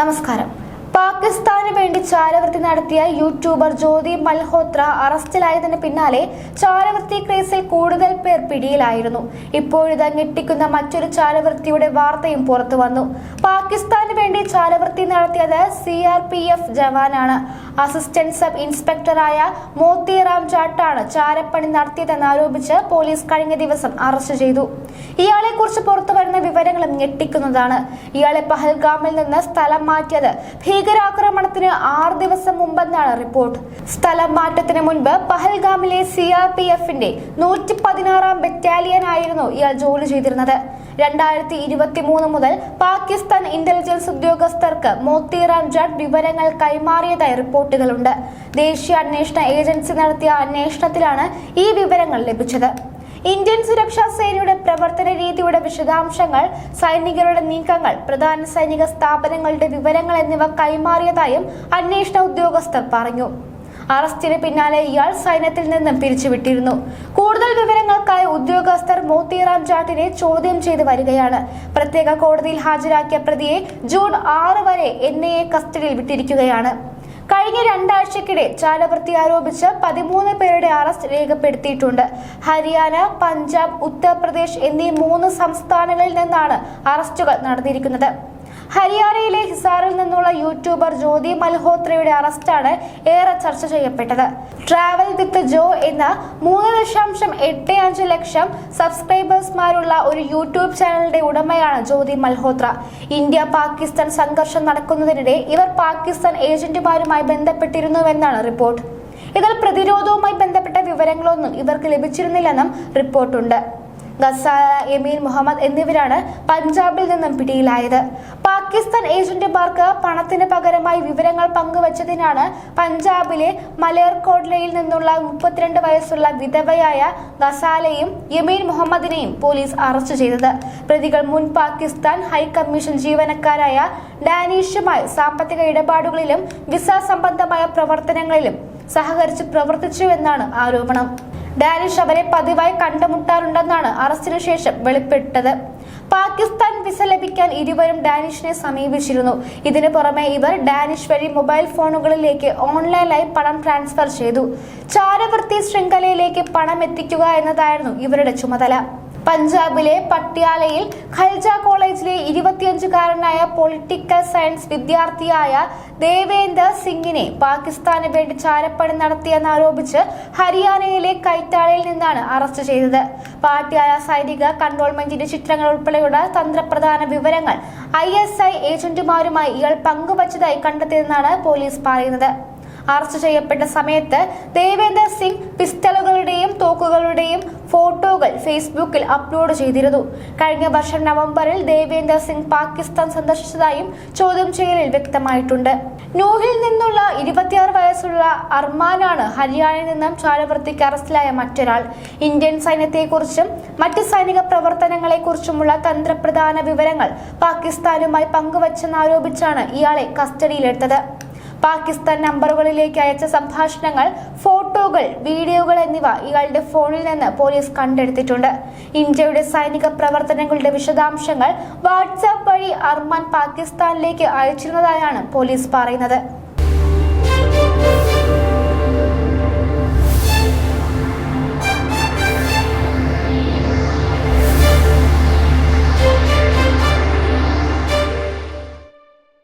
നമസ്കാരം. പാകിസ്ഥാന് വേണ്ടി ചാരവൃത്തി നടത്തിയ യൂട്യൂബർ ജ്യോതി മൽഹോത്ര അറസ്റ്റിലായതിന് പിന്നാലെ ചാരവൃത്തി കേസിൽ കൂടുതൽ പേർ പിടിയിലായിരുന്നു. ഇപ്പോഴിത് ഞെട്ടിക്കുന്ന മറ്റൊരു ചാരവൃത്തിയുടെ വാർത്തയും പുറത്തു വന്നു. പാകിസ്ഥാന് വേണ്ടി ചാരവൃത്തി നടത്തിയത് സി ആർ പി എഫ് ജവാനാണ്. അസിസ്റ്റന്റ് സബ് ഇൻസ്പെക്ടറായ മോത്തിറാം ചാട്ടാണ് ചാരപ്പണി നടത്തിയതെന്ന് ആരോപിച്ച് പോലീസ് കഴിഞ്ഞ ദിവസം അറസ്റ്റ് ചെയ്തു. ഇയാളെ കുറിച്ച് പുറത്തു വരുന്ന വിവരങ്ങളും ഞെട്ടിക്കുന്നതാണ്. ഇയാളെ പഹൽഗാമിൽ നിന്ന് സ്ഥലം മാറ്റിയത് ഭീകരാക്രമണത്തിന് ആറ് ദിവസം മുമ്പെന്നാണ് റിപ്പോർട്ട്. സ്ഥലം മാറ്റത്തിന് മുൻപ് പഹൽഗാമിലെ സി ആർ പി എഫിന്റെ നൂറ്റി പതിനാറാം ബറ്റാലിയൻ ആയിരുന്നു ഇയാൾ ജോലി ചെയ്തിരുന്നത്. രണ്ടായിരത്തി ഇരുപത്തി മൂന്ന് മുതൽ പാകിസ്ഥാൻ ഇന്റലിജൻസ് ഉദ്യോഗസ്ഥർക്ക് മോത്തിറാം ജഡ് വിവരങ്ങൾ കൈമാറിയതായി റിപ്പോർട്ടുകളുണ്ട്. ദേശീയ അന്വേഷണ ഏജൻസി നടത്തിയ അന്വേഷണത്തിലാണ് ഈ വിവരങ്ങൾ ലഭിച്ചത്. ഇന്ത്യൻ സുരക്ഷാ സേനയുടെ പ്രവർത്തന രീതിയുടെ വിശദാംശങ്ങൾ സൈനികരുടെ നീക്കങ്ങൾ പ്രധാന സൈനിക സ്ഥാപനങ്ങളുടെ വിവരങ്ങൾ എന്നിവ കൈമാറിയതായും അന്വേഷണ ഉദ്യോഗസ്ഥർ പറഞ്ഞു. അറസ്റ്റിന് പിന്നാലെ ഇയാൾ സൈന്യത്തിൽ നിന്നും പിരിച്ചുവിട്ടിരുന്നു. കൂടുതൽ വിവരങ്ങൾക്കായി ഉദ്യോഗസ്ഥർ മോത്തിറാം ജാട്ടിനെ ചോദ്യം ചെയ്തു വരികയാണ്. പ്രത്യേക കോടതിയിൽ ഹാജരാക്കിയ പ്രതിയെ ജൂൺ ആറ് വരെ എൻ ഐ എ കസ്റ്റഡിയിൽ വിട്ടിരിക്കുകയാണ്. കഴിഞ്ഞ രണ്ടാഴ്ചക്കിടെ ചാലവൃത്തി ആരോപിച്ച് പതിമൂന്ന് പേരുടെ അറസ്റ്റ് രേഖപ്പെടുത്തിയിട്ടുണ്ട്. ഹരിയാന പഞ്ചാബ് ഉത്തർപ്രദേശ് എന്നീ മൂന്ന് സംസ്ഥാനങ്ങളിൽ നിന്നാണ് അറസ്റ്റുകൾ നടന്നിരിക്കുന്നത്. ഹരിയാനയിലെ ഹിസാറിൽ നിന്നുള്ള യൂട്യൂബർ ജ്യോതി മൽഹോത്രയുടെ അറസ്റ്റാണ് ഏറെ ചർച്ച ചെയ്യപ്പെട്ടത്. ട്രാവൽ വിത്ത് ജോ എന്ന മൂന്ന് ദശാംശം എട്ട് അഞ്ച് ലക്ഷം സബ്സ്ക്രൈബേഴ്സ്മാരുള്ള ഒരു യൂട്യൂബ് ചാനലിന്റെ ഉടമയാണ് ജ്യോതി മൽഹോത്ര. ഇന്ത്യ പാകിസ്ഥാൻ സംഘർഷം നടക്കുന്നതിനിടെ ഇവർ പാകിസ്ഥാൻ ഏജന്റുമാരുമായി ബന്ധപ്പെട്ടിരുന്നുവെന്നാണ് റിപ്പോർട്ട്. ഇതിൽ പ്രതിരോധവുമായി ബന്ധപ്പെട്ട വിവരങ്ങളൊന്നും ഇവർക്ക് ലഭിച്ചിരുന്നില്ലെന്നും റിപ്പോർട്ടുണ്ട്. ഗസാല എമീൻ മുഹമ്മദ് എന്നിവരാണ് പഞ്ചാബിൽ നിന്നും പിടിയിലായത്. പാകിസ്ഥാൻ ഏജന്റുമാർക്ക് പണത്തിന് പകരമായി വിവരങ്ങൾ പങ്കുവച്ചതിനാണ് പഞ്ചാബിലെ മലേർകോട്ലയിൽ നിന്നുള്ള മുപ്പത്തിരണ്ട് വയസ്സുള്ള വിധവയായ ഗസാലയും യമീൻ മുഹമ്മദിനെയും പോലീസ് അറസ്റ്റ് ചെയ്തത്. പ്രതികൾ മുൻ പാകിസ്ഥാൻ ഹൈക്കമ്മീഷൻ ജീവനക്കാരായ ഡാനിഷുമായി സാമ്പത്തിക ഇടപാടുകളിലും വിസ സംബന്ധമായ പ്രവർത്തനങ്ങളിലും സഹകരിച്ച് പ്രവർത്തിച്ചു എന്നാണ് ആരോപണം. ഡാനിഷ് അവരെ പതിവായി കണ്ടുമുട്ടാറുണ്ടെന്നാണ് അറസ്റ്റിനു ശേഷം വെളിപ്പെട്ടത്. പാകിസ്ഥാൻ വിസ ലഭിക്കാൻ ഇരുവരും ഡാനിഷിനെ സമീപിച്ചിരുന്നു. ഇതിനു പുറമെ ഇവർ ഡാനിഷ് വഴി മൊബൈൽ ഫോണുകളിലേക്ക് ഓൺലൈനായി പണം ട്രാൻസ്ഫർ ചെയ്തു. ചാരവൃത്തി ശൃംഖലയിലേക്ക് പണം എത്തിക്കുക എന്നതായിരുന്നു ഇവരുടെ ചുമതല. പഞ്ചാബിലെ പട്യാലയിൽ ഖൽജ കോളേജിലെ ഇരുപത്തിയഞ്ചുകാരനായ പൊളിറ്റിക്കൽ സയൻസ് വിദ്യാർത്ഥിയായ ദേവേന്ദർ സിംഗിനെ പാകിസ്ഥാന് വേണ്ടി ചാരപ്പണി നടത്തിയെന്നാരോപിച്ച് ഹരിയാനയിലെ കൈറ്റാലയിൽ നിന്നാണ് അറസ്റ്റ് ചെയ്തത്. പാട്യാല സൈനിക കൺട്രോൾമെന്റിന്റെ ചിത്രങ്ങൾ ഉൾപ്പെടെയുള്ള തന്ത്രപ്രധാന വിവരങ്ങൾ ഐ എസ് ഐ ഏജന്റുമാരുമായി ഇയാൾ പങ്കുവച്ചതായി കണ്ടെത്തിയെന്നാണ് പോലീസ് പറയുന്നത്. അറസ്റ്റ് ചെയ്യപ്പെട്ട സമയത്ത് ദേവേന്ദർ സിംഗ് പിസ്റ്റളുകളുടെയും തോക്കുകളുടെയും ഫോട്ടോകൾ ഫേസ്ബുക്കിൽ അപ്ലോഡ് ചെയ്തിരുന്നു. കഴിഞ്ഞ വർഷം നവംബറിൽ ദേവേന്ദർ സിംഗ് പാകിസ്ഥാൻ സന്ദർശിച്ചതായും ചോദ്യം ചെയ്യലിൽ വ്യക്തമായിട്ടുണ്ട്. നൂഹിൽ നിന്നുള്ള ഇരുപത്തിയാറ് വയസ്സുള്ള അർമാനാണ് ഹരിയാനയിൽ നിന്നും ചാരവൃത്തിക്ക് അറസ്റ്റിലായ മറ്റൊരാൾ. ഇന്ത്യൻ സൈന്യത്തെക്കുറിച്ചും മറ്റ് സൈനിക പ്രവർത്തനങ്ങളെക്കുറിച്ചുമുള്ള തന്ത്രപ്രധാന വിവരങ്ങൾ പാകിസ്ഥാനുമായി പങ്കുവച്ചെന്നാരോപിച്ചാണ് ഇയാളെ കസ്റ്റഡിയിലെടുത്തത്. പാകിസ്ഥാൻ നമ്പറുകളിലേക്ക് അയച്ച സംഭാഷണങ്ങൾ ഫോട്ടോകൾ വീഡിയോകൾ എന്നിവ ഇയാളുടെ ഫോണിൽ നിന്ന് പോലീസ് കണ്ടെടുത്തിട്ടുണ്ട്. ഇന്ത്യയുടെ സൈനിക പ്രവർത്തനങ്ങളുടെ വിശദാംശങ്ങൾ വാട്സാപ്പ് വഴി അർമാൻ പാകിസ്ഥാനിലേക്ക് അയച്ചിരുന്നതായാണ് പോലീസ് പറയുന്നത്.